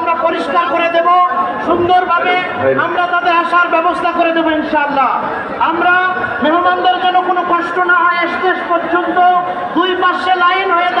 আমরা পরিষ্কার করে দেব সুন্দরভাবে হ্যাঁ। আমরা তাদের আসার ব্যবস্থা করে দেবো ইনশাআল্লাহ। আমরা মেহমানদের যেন কোনো কষ্ট না হয় স্টেজ পর্যন্ত দুই পাশে লাইন হয়ে